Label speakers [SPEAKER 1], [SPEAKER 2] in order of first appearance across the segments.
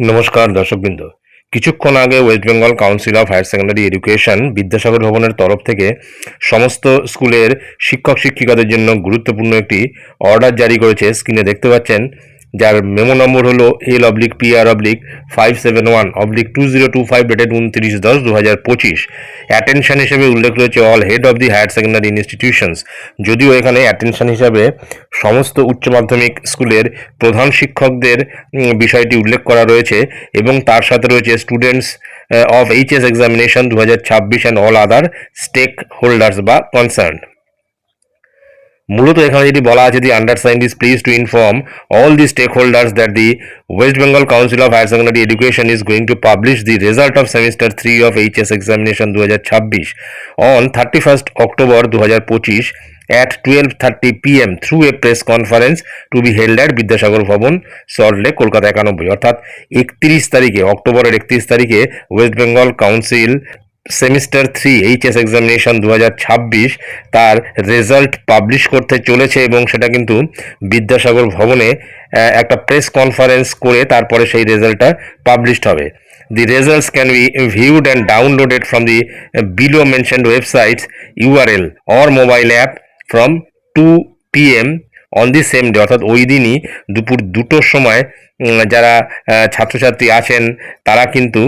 [SPEAKER 1] নমস্কার, দর্শকবৃন্দ। কিছুক্ষণ আগে West Bengal Council of Higher Secondary Education Vidyasagar ভবনের তরফ থেকে সমস্ত স্কুলের শিক্ষক শিক্ষিকাদের জন্য গুরুত্বপূর্ণ একটি অর্ডার জারি করেছে। স্ক্রিনে দেখতে পাচ্ছেন যার মেমো নম্বর হলো L oblique P R oblique five seven one oblique two zero two five dated উনত্রিশ দশ দু হাজার পঁচিশ। অ্যাটেনশন হিসেবে উল্লেখ রয়েছে all head of the higher secondary institutions যদিও এখানে অ্যাটেনশন হিসাবে সমস্ত উচ্চ মাধ্যমিক স্কুলের প্রধান শিক্ষকদের বিষয়টি উল্লেখ করা রয়েছে এবং তার সাথে রয়েছে স্টুডেন্টস অফ এইচএস এক্সামিনেশন দু হাজার ছাব্বিশ and all other stakeholders বা কনসার্ন মূলত এখানে যেটি বলা আছে the undersign is please to inform all the stake holders that the West Bengal Council of Higher Secondary Education is going to publish the result of semester three of HS examination দু হাজার ছাব্বিশ on thirty first October দু হাজার পঁচিশ at 12:30 pm through a press conference to be held at Vidyasagar ভবন সল্টলেক কলকাতা একানব্বই অর্থাৎ একত্রিশ তারিখে অক্টোবরের একত্রিশ তারিখে West Bengal council semester three HS examination দু তার রেজাল্ট পাবলিশ করতে চলেছে এবং সেটা কিন্তু বিদ্যাসাগর ভবনে একটা প্রেস কনফারেন্স করে তারপরে সেই রেজাল্টটা পাবলিশড হবে The results can be viewed and downloaded from the uh, below mentioned websites URL or mobile app from 2 p.m. on the same day অর্থাৎ ওই দিনই দুপুর দুটোর সময় যারা ছাত্রছাত্রী আছেন তারা কিন্তু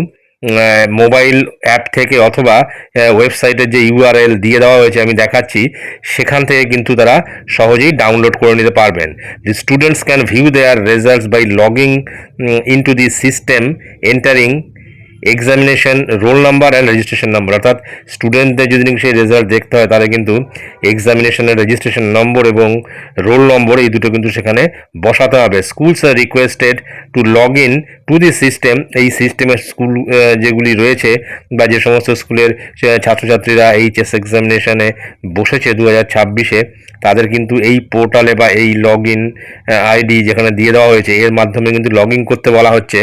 [SPEAKER 1] মোবাইল অ্যাপ থেকে অথবা ওয়েবসাইটের যে ইউআরএল দিয়ে দেওয়া হয়েছে, আমি দেখাচ্ছি, সেখান থেকে কিন্তু তারা সহজেই ডাউনলোড করে নিতে পারবেন। The students can view their results by logging into the system entering examination roll number and registration number অর্থাৎ স্টুডেন্টদের যদি সেই রেজাল্ট দেখতে হয়, তাহলে কিন্তু এক্সামিনেশনের রেজিস্ট্রেশন নম্বর এবং রোল নম্বর এই দুটো কিন্তু সেখানে বসাতে হবে। Schools are requested to log in to the system এই সিস্টেমের স্কুল যেগুলি রয়েছে বা যে সমস্ত স্কুলের ছাত্রছাত্রীরা এইচএস এক্সামিনেশনে বসেছে দু হাজার ছাব্বিশে, তাদের কিন্তু এই পোর্টালে বা এই লগ ইন আইডি যেখানে দিয়ে দেওয়া হয়েছে, এর মাধ্যমে কিন্তু লগ ইন করতে বলা হচ্ছে।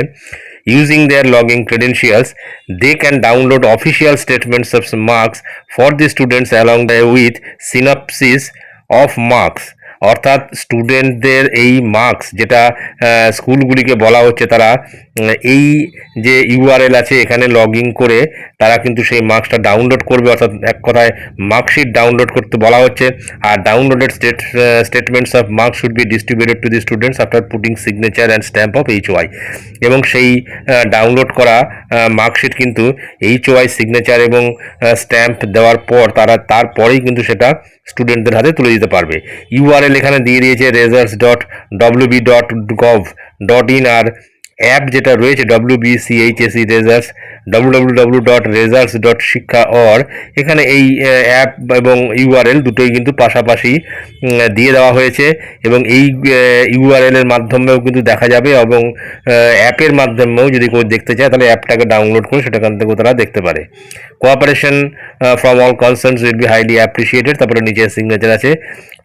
[SPEAKER 1] Using their login credentials they can download official statements of marks for the students along with synopsis of marks অর্থাৎ স্টুডেন্টদের এই মার্কস যেটা স্কুলগুলিকে বলা হচ্ছে তারা এই যে ইউআরএল আছে এখানে লগ করে তারা কিন্তু সেই মার্কসটা ডাউনলোড করবে। অর্থাৎ এক কথায় মার্কশিট ডাউনলোড করতে বলা হচ্ছে। আর downloaded state statements of marks should be distributed to the students after putting signature and stamp of H Y এবং সেই ডাউনলোড করা মার্কশিট কিন্তু এইচ ওয়াই সিগনেচার এবং স্ট্যাম্প দেওয়ার পর তারা, তারপরেই কিন্তু সেটা স্টুডেন্টদের হাতে তুলে দিতে পারবে। ইউআরএল এখানে দিয়ে দিয়েছে results dot WB dot gov dot in R app যেটা রয়েছে W BCHSE results W dot results dot শিক্ষা অর এখানে এই অ্যাপ এবং ইউআরএল দুটোই কিন্তু পাশাপাশি দিয়ে দেওয়া হয়েছে এবং এই ইউআরএল এর মাধ্যমেও কিন্তু দেখা যাবে এবং অ্যাপের মাধ্যমেও যদি কেউ দেখতে চায় তাহলে অ্যাপটাকে ডাউনলোড করে সেটাখান থেকে তারা দেখতে পারে। Cooperation from all concerns will be highly appreciated তারপরে নিচে সিগনেচার আছে।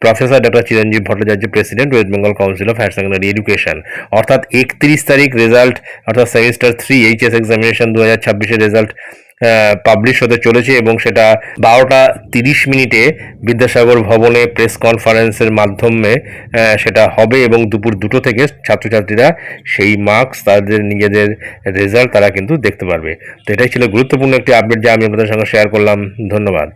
[SPEAKER 1] Professor doctor Chiranjib Bhattacharya president West Bengal Council of Higher Secondary Education অর্থাৎ একত্রিশ তারিখ রেজাল্ট অর্থাৎ সেমিস্টার থ্রি এইচএস এক্সামিনেশন দু হাজার ছাব্বিশের রেজাল্ট পাবলিশ হতে চলেছে এবং সেটা বারোটা তিরিশ মিনিটে বিদ্যাসাগর ভবনে প্রেস কনফারেন্সের মাধ্যমে সেটা হবে এবং দুপুর দুটো থেকে ছাত্রছাত্রীরা সেই মার্কস তাদের নিজেদের রেজাল্ট তারা কিন্তু দেখতে পারবে। তো এটাই ছিল গুরুত্বপূর্ণ একটি আপডেট যা আমি আপনাদের সঙ্গে শেয়ার করলাম। ধন্যবাদ।